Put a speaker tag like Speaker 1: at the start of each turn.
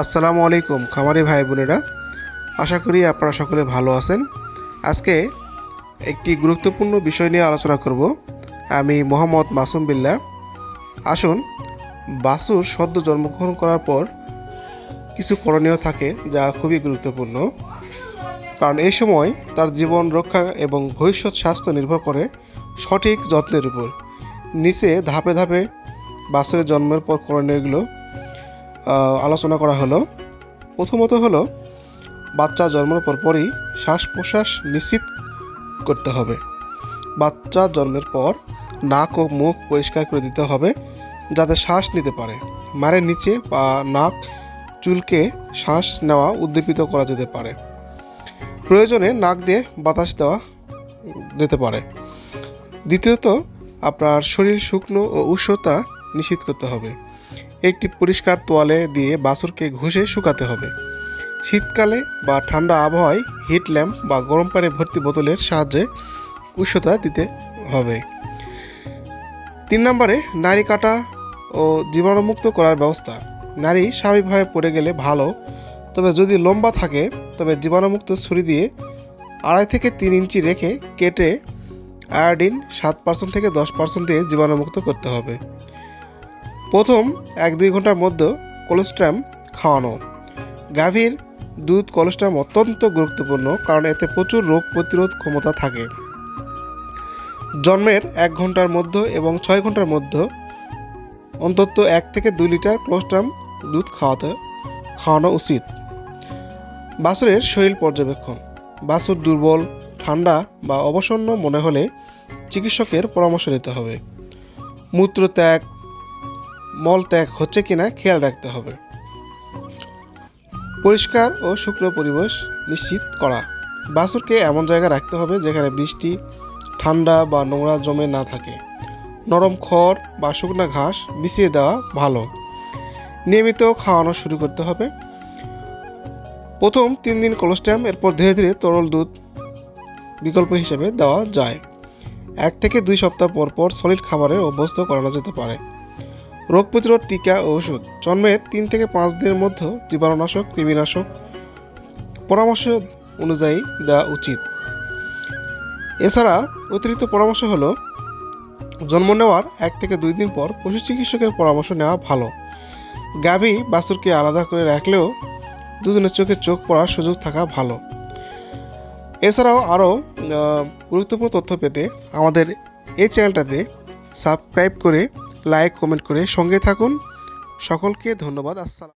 Speaker 1: আসসালামু আলাইকুম, খামারি ভাই বোনেরা। আশা করি আপনারা সকলে ভালো আছেন। আজকে একটি গুরুত্বপূর্ণ বিষয় নিয়ে আলোচনা করব। আমি মোহাম্মদ মাসুম বিল্লা। আসুন বাসুর সদ্য জন্মগ্রহণ করার পর কিছু করণীয় থাকে যা খুবই গুরুত্বপূর্ণ। কারণ এই সময় তার জীবন রক্ষা এবং ভবিষ্যৎ স্বাস্থ্য নির্ভর করে সঠিক যত্নের উপর। নিচে ধাপে ধাপে বাসুরের জন্মের পর করণীয়গুলো আলোচনা করা হলো। প্রথমত হলো, বাচ্চা জন্মের পর পরই শ্বাস প্রশ্বাস নিশ্চিত করতে হবে। বাচ্চা জন্মের পর নাক ও মুখ পরিষ্কার করে দিতে হবে, যাতে শ্বাস নিতে পারে। মারের নিচে বা নাক, চুলকে শ্বাস নেওয়া উদ্দীপিত করা যেতে পারে। প্রয়োজনে নাক দিয়ে বাতাস দেওয়া যেতে পারে। দ্বিতীয়ত, আপনার শরীর শুকনো ও উষ্ণতা নিশ্চিত করতে হবে। একটি পরিষ্কার তোয়ালে দিয়ে বাছুরকে ঘষে শুকাতে হবে। শীতকালে বা ঠান্ডা আবহাওয়ায় হিট ল্যাম্প বা গরম পানি ভর্তি বোতলের সাহায্যে উষ্ণতা দিতে হবে। তিন নম্বরে, নারী কাটা ও জীবাণুমুক্ত করার ব্যবস্থা। নারী স্বাভাবিকভাবে পড়ে গেলে ভালো, তবে যদি লম্বা থাকে, তবে জীবাণুমুক্ত ছুরি দিয়ে আড়াই থেকে তিন ইঞ্চি রেখে কেটে আয়োডিন সাত পার্সেন্ট থেকে দশ পার্সেন্ট দিয়ে জীবাণুমুক্ত করতে হবে। প্রথম এক দুই ঘণ্টার মধ্যে কোলেস্ট্রাম খাওয়ানো। গাভীর দুধ কোলেস্ট্রাম অত্যন্ত গুরুত্বপূর্ণ কারণ এতে প্রচুর রোগ প্রতিরোধ ক্ষমতা থাকে। জন্মের এক ঘণ্টার মধ্যে এবং ছয় ঘণ্টার মধ্যে অন্তত এক থেকে দুই লিটার কোলেস্ট্রাম দুধ খাওয়াতে খাওয়ানো উচিত। বাছুরের শরীর পর্যবেক্ষণ। বাছুর দুর্বল, ঠান্ডা বা অবসন্ন মনে হলে চিকিৎসকের পরামর্শ নিতে হবে। মূত্রত্যাগ মল ত্যাগ হচ্ছে কিনা খেয়াল রাখতে হবে। পরিষ্কার ও শুকনো পরিবেশ নিশ্চিত করা। বাছুরকে এমন জায়গায় রাখতে হবে যেখানে বৃষ্টি, ঠান্ডা বা নোংরা জমে না থাকে। নরম খড় বা শুকনো ঘাস বিছিয়ে দেওয়া ভালো। নিয়মিত খাওয়ানো শুরু করতে হবে। প্রথম তিন দিন কোলেস্ট্রাম এরপর ধীরে ধীরে তরল দুধ বিকল্প হিসেবে দেওয়া যায়। এক থেকে দুই সপ্তাহ পর পর সলিড খাবারে অভ্যস্ত করানো যেতে পারে। রোগ প্রতিরোধ টিকা ও ওষুধ। জন্মের তিন থেকে পাঁচ দিনের মধ্যে জীবাণুনাশক, কৃমিনাশক পরামর্শ অনুযায়ী দেওয়া উচিত। এছাড়া অতিরিক্ত পরামর্শ হলো, জন্ম নেওয়ার এক থেকে দুই দিন পর পশু চিকিৎসকের পরামর্শ নেওয়া ভালো। গাভী বাছুরকে আলাদা করে রাখলেও দুজনের চোখে চোখ পড়ার সুযোগ থাকা ভালো। এছাড়াও আরও গুরুত্বপূর্ণ তথ্য পেতে আমাদের এই চ্যানেলটাতে সাবস্ক্রাইব করে লাইক কমেন্ট করে সঙ্গে থাকুন। সকলকে ধন্যবাদ। আসসালাম।